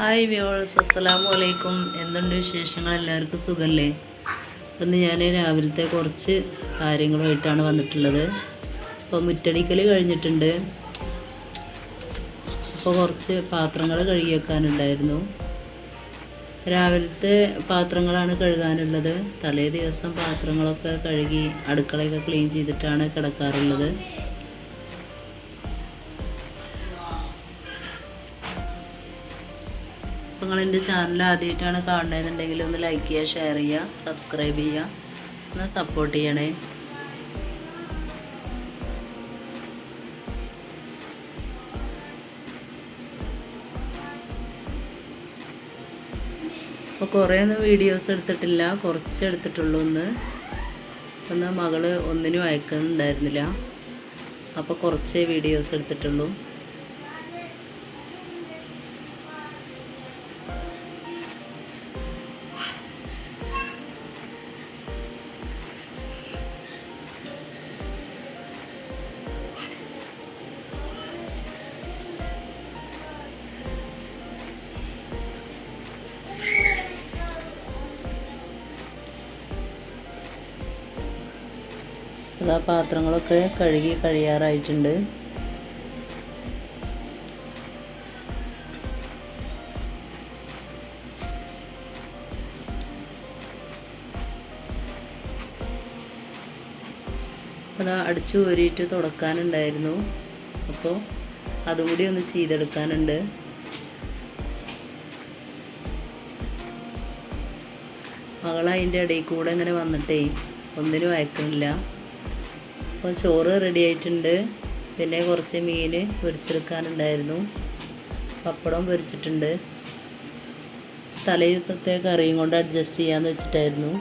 Hi viewers അസ്സലാമു അലൈക്കും എന്തുണ്ട് വിശേഷങ്ങൾ? എല്ലാവർക്കും സുഖമല്ലേ ഇന്ന് ഞാൻ രാവിലത്തെ കുറച്ച് കാര്യങ്ങളുമായിട്ടാണ് വന്നിട്ടുള്ളത്. അപ്പോൾ മുറ്റടിക്കൽ കഴിഞ്ഞിട്ടുണ്ട്. അപ്പോൾ കുറച്ച് പാത്രങ്ങൾ കഴുകി വെക്കാനുണ്ടായിരുന്നു രാവിലത്തെ പാത്രങ്ങളാണ് കഴുകാനുള്ളത്. തലേ ദിവസം പാത്രങ്ങളൊക്കെ കഴുകി അടുക്കളയൊക്കെ ക്ലീൻ ചെയ്തിട്ടാണ് കിടക്കാറുള്ളത്. നിങ്ങൾ എന്റെ ചാനൽ ആദ്യമായിട്ടാണ് കാണുന്നതെന്നുണ്ടെങ്കിൽ ഒന്ന് ലൈക്ക് ചെയ്യുക ഷെയർ ചെയ്യുക സബ്സ്ക്രൈബ് ചെയ്യുക ഒന്ന് സപ്പോർട്ട് ചെയ്യണേ. അപ്പോൾ കുറേ ഒന്നും വീഡിയോസ് എടുത്തിട്ടില്ല കുറച്ച് എടുത്തിട്ടുള്ളൂ ഒന്ന്. ഒന്ന് മകൾ ഒന്നിനും അയക്കുന്നുണ്ടായിരുന്നില്ല. അപ്പോൾ കുറച്ചേ വീഡിയോസ് എടുത്തിട്ടുള്ളൂ. അതാ പാത്രങ്ങളൊക്കെ കഴുകി കഴിയാറായിട്ടുണ്ട്. അതാ അടിച്ചു കോരിയിട്ട് തുടക്കാനുണ്ടായിരുന്നു. അപ്പോൾ അതും കൂടി ഒന്ന് ചെയ്തെടുക്കാനുണ്ട്. മകൾ അതിന്റെ ഇടയിൽ കൂടെ ഇങ്ങനെ വന്നിട്ടേ ഒന്നിനും അയക്കണില്ല. അപ്പോൾ ചോറ് റെഡി ആയിട്ടുണ്ട്. പിന്നെ കുറച്ച് മീൻ പൊരിച്ചെടുക്കാനുണ്ടായിരുന്നു. പപ്പടം പൊരിച്ചിട്ടുണ്ട്. തലേ ദിവസത്തെ കറിയും കൊണ്ട് അഡ്ജസ്റ്റ് ചെയ്യാമെന്ന് വെച്ചിട്ടായിരുന്നു.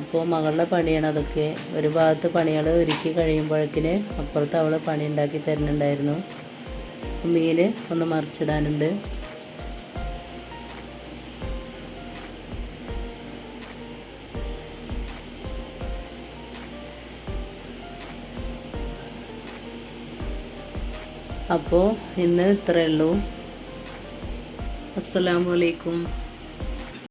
അപ്പോൾ മകളുടെ പണിയാണ് അതൊക്കെ. ഒരു ഭാഗത്ത് പണികൾ ഒരുക്കി കഴിയുമ്പോഴേക്കിന് അപ്പുറത്ത് അവൾ പണി ഉണ്ടാക്കി തരുന്നുണ്ടായിരുന്നു മീൻ ഒന്ന് മറിച്ചിടാനുണ്ട്. അപ്പോൾ ഇന്ന് ഇത്രയേ ഉള്ളൂ. അസ്സലാമു അലൈക്കും.